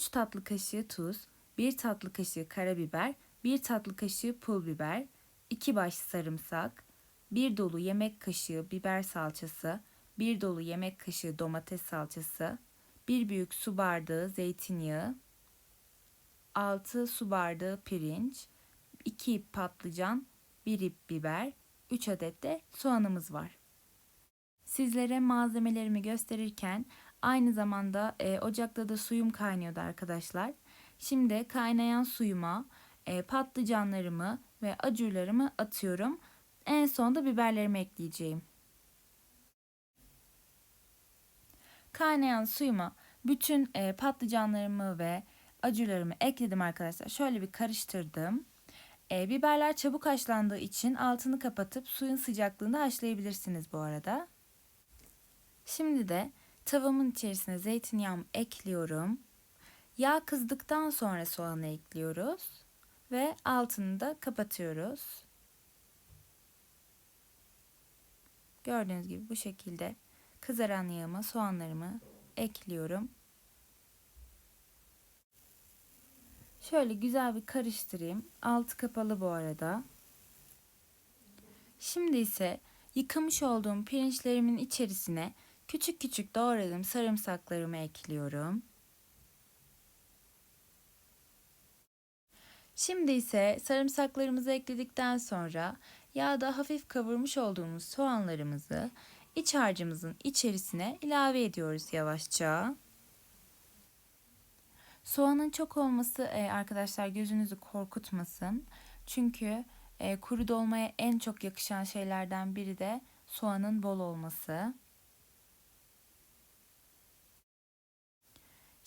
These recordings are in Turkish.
3 tatlı kaşığı tuz, 1 tatlı kaşığı karabiber, 1 tatlı kaşığı pul biber, 2 baş sarımsak, 1 dolu yemek kaşığı biber salçası, 1 dolu yemek kaşığı domates salçası, 1 büyük su bardağı zeytinyağı, 6 su bardağı pirinç, 2 ip patlıcan, 1 ip biber, 3 adet de soğanımız var. Sizlere malzemelerimi gösterirken aynı zamanda e, ocakta da suyum kaynıyordu arkadaşlar. Şimdi kaynayan suyuma e, patlıcanlarımı ve acurlarımı atıyorum. En son da biberlerimi ekleyeceğim. Kaynayan suyuma bütün e, patlıcanlarımı ve acurlarımı ekledim arkadaşlar. Şöyle bir karıştırdım. E, biberler çabuk haşlandığı için altını kapatıp suyun sıcaklığında haşlayabilirsiniz bu arada. Şimdi de tavamın içerisine zeytinyağımı ekliyorum. Yağ kızdıktan sonra soğanı ekliyoruz ve altını da kapatıyoruz. Gördüğünüz gibi bu şekilde kızaran yağıma soğanlarımı ekliyorum. Şöyle güzel bir karıştırayım. Altı kapalı bu arada. Şimdi ise yıkamış olduğum pirinçlerimin içerisine küçük küçük doğradığım sarımsaklarımı ekliyorum. Şimdi ise sarımsaklarımızı ekledikten sonra yağda hafif kavurmuş olduğumuz soğanlarımızı iç harcımızın içerisine ilave ediyoruz yavaşça. Soğanın çok olması e, arkadaşlar gözünüzü korkutmasın. Çünkü e, kuru dolmaya en çok yakışan şeylerden biri de soğanın bol olması.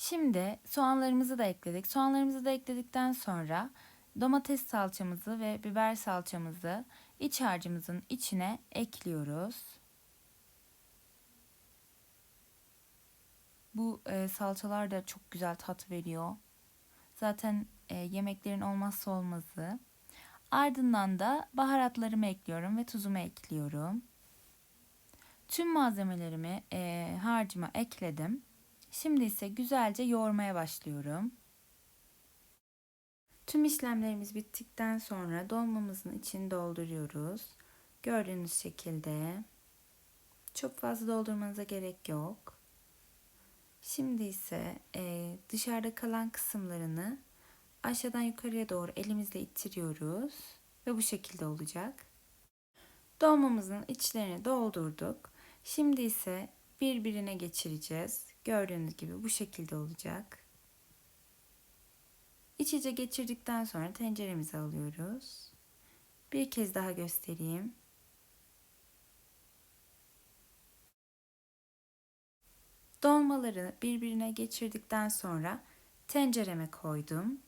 Şimdi soğanlarımızı da ekledik. Soğanlarımızı da ekledikten sonra domates salçamızı ve biber salçamızı iç harcımızın içine ekliyoruz. Bu e, salçalar da çok güzel tat veriyor. Zaten e, yemeklerin olmazsa olmazı. Ardından da baharatlarımı ekliyorum ve tuzumu ekliyorum. Tüm malzemelerimi e, harcıma ekledim. Şimdi ise güzelce yoğurmaya başlıyorum. Tüm işlemlerimiz bittikten sonra dolmamızın içini dolduruyoruz. Gördüğünüz şekilde. Çok fazla doldurmanıza gerek yok. Şimdi ise e, dışarıda kalan kısımlarını aşağıdan yukarıya doğru elimizle ittiriyoruz. Ve bu şekilde olacak. Dolmamızın içlerini doldurduk. Şimdi ise birbirine geçireceğiz. Gördüğünüz gibi bu şekilde olacak. İç içe geçirdikten sonra tenceremizi alıyoruz. Bir kez daha göstereyim. Dolmaları birbirine geçirdikten sonra tencereme koydum.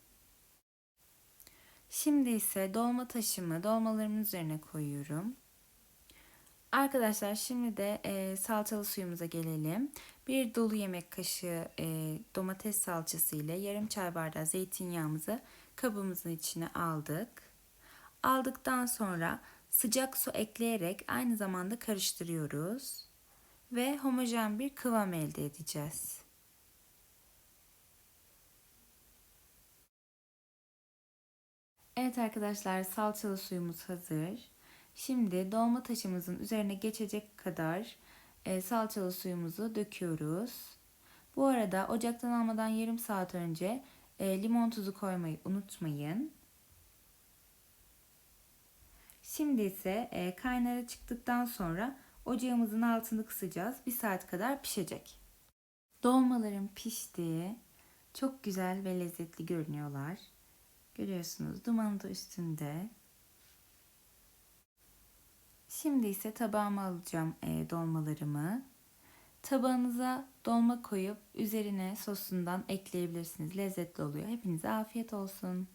Şimdi ise dolma taşımı dolmalarımın üzerine koyuyorum. Arkadaşlar şimdi de e, salçalı suyumuza gelelim. Bir dolu yemek kaşığı e, domates salçası ile yarım çay bardağı zeytinyağımızı kabımızın içine aldık. Aldıktan sonra sıcak su ekleyerek aynı zamanda karıştırıyoruz ve homojen bir kıvam elde edeceğiz. Evet arkadaşlar salçalı suyumuz hazır. Şimdi dolma taşımızın üzerine geçecek kadar e, salçalı suyumuzu döküyoruz. Bu arada ocaktan almadan yarım saat önce e, limon tuzu koymayı unutmayın. Şimdi ise e, kaynara çıktıktan sonra ocağımızın altını kısacağız. Bir saat kadar pişecek. Dolmalarım pişti. Çok güzel ve lezzetli görünüyorlar. Görüyorsunuz dumanı da üstünde. Şimdi ise tabağıma alacağım e, dolmalarımı. Tabağınıza dolma koyup üzerine sosundan ekleyebilirsiniz. Lezzetli oluyor. Hepinize afiyet olsun.